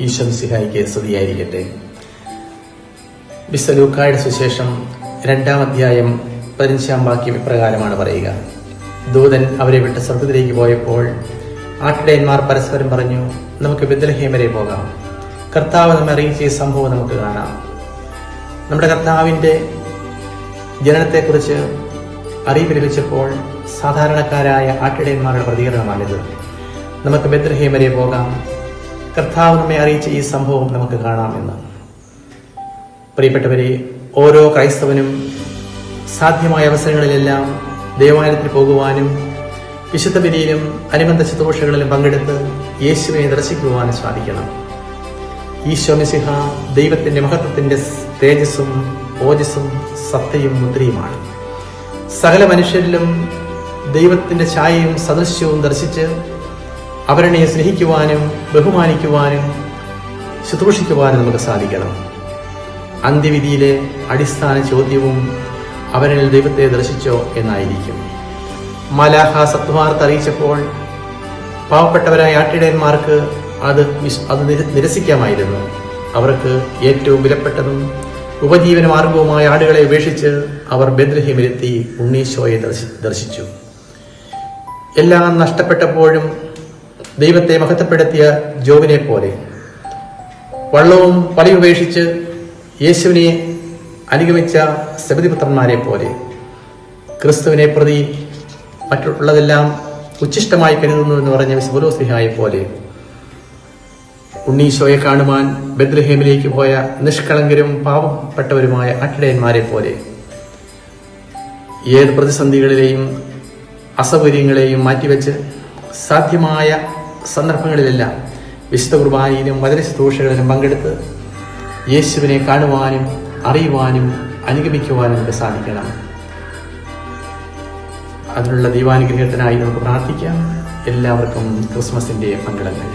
ഈശ്വംസിഹായിക്ക് സ്തുതിയായിരിക്കട്ടെ ബിസലൂക്കായുടെ സുശേഷം രണ്ടാം അധ്യായം പതിനഞ്ചാം വാക്യം ഇപ്രകാരമാണ് പറയുക. ദൂതൻ അവരെ വിട്ട് സ്വർഗത്തിലേക്ക് പോയപ്പോൾ ആട്ടിടയന്മാർ പരസ്പരം പറഞ്ഞു നമുക്ക് ബദലഹേം വരെ പോകാം. കർത്താവ് നമ്മെ അറിയിച്ച സംഭവം നമുക്ക് കാണാം. നമ്മുടെ കർത്താവിന്റെ ജനനത്തെക്കുറിച്ച് അറിയിപ്പ് ലഭിച്ചപ്പോൾ സാധാരണക്കാരായ ആട്ടിടയന്മാരുടെ പ്രതികരണമാണിത്. നമുക്ക് ബദ്രഹേം പോകാം. കർത്താവ് നമ്മെ അറിയിച്ച ഈ സംഭവം നമുക്ക് കാണാമെന്ന് പ്രിയപ്പെട്ടവരെ ഓരോ ക്രൈസ്തവനും സാധ്യമായ അവസരങ്ങളിലെല്ലാം ദേവാലയത്തിൽ പോകുവാനും വിശുദ്ധ ബലിയിലും അനുബന്ധ ശുശ്രൂഷകളിലും പങ്കെടുത്ത് യേശുവിനെ ദർശിക്കുവാനും സാധിക്കണം. ഈശോ മിശിഹ ദൈവത്തിന്റെ മഹത്വത്തിന്റെ തേജസ്സും ഓജസ്സും സത്തയും മുദ്രയുമാണ്. സകല മനുഷ്യരിലും ദൈവത്തിന്റെ ഛായയും സദൃശ്യവും ദർശിച്ച് അവരെ സ്നേഹിക്കുവാനും ബഹുമാനിക്കുവാനും ശുശ്രൂഷിക്കുവാനും നമുക്ക് സാധിക്കണം. അന്ത്യവിധിയിലെ അടിസ്ഥാന ചോദ്യവും അവരിൽ ദൈവത്തെ ദർശിച്ചോ എന്നായിരിക്കും. മലാഹ സത്വാർത്ത് അറിയിച്ചപ്പോൾ പാവപ്പെട്ടവരായ ആട്ടിടയന്മാർക്ക് അത് അത് നിര- നിരസിക്കാമായിരുന്നു. അവർക്ക് ഏറ്റവും വിലപ്പെട്ടതും ഉപജീവന മാർഗവുമായ ആടുകളെ ഉപേക്ഷിച്ച് അവർ ബദ്രഹിമിലെത്തി ഉണ്ണീശോയെ ദർശി- ദർശിച്ചു. എല്ലാം നഷ്ടപ്പെട്ടപ്പോഴും ദൈവത്തെ മഹത്വപ്പെടുത്തിയ ജോബിനെ പോലെ. വള്ളവും പലി ഉപേക്ഷിച്ച് യേശുവിനെ അനുഗമിച്ച സബതിപുത്രന്മാരെ പോലെ. ക്രിസ്തുവിനെ പ്രതി മറ്റുള്ളതെല്ലാം ഉച്ഛിഷ്ടമായി കരുതുന്നു എന്ന് പറഞ്ഞ സുബലോസ്ലിഹായെ പോലെ. ഉണ്ണീശോയെ കാണുവാൻ ബദ്രഹേമിലേക്ക് പോയ നിഷ്കളങ്കരും പാവപ്പെട്ടവരുമായ അട്ടിടയന്മാരെ പോലെ. ഏത് പ്രതിസന്ധികളിലെയും അസൗകര്യങ്ങളെയും മാറ്റിവെച്ച് സാധ്യമായ സന്ദർഭങ്ങളിലെല്ലാം വിശുദ്ധ കുർബാനയിലും വചന ശുശ്രൂഷകളിലും പങ്കെടുത്ത് യേശുവിനെ കാണുവാനും അറിയുവാനും അനുഗമിക്കുവാനും നമുക്ക് സാധിക്കണം. അതിനുള്ള ദൈവാനുഗ്രഹത്തിനായി നമുക്ക് പ്രാർത്ഥിക്കാം. എല്ലാവർക്കും ക്രിസ്മസിന്റെ മംഗളങ്ങൾ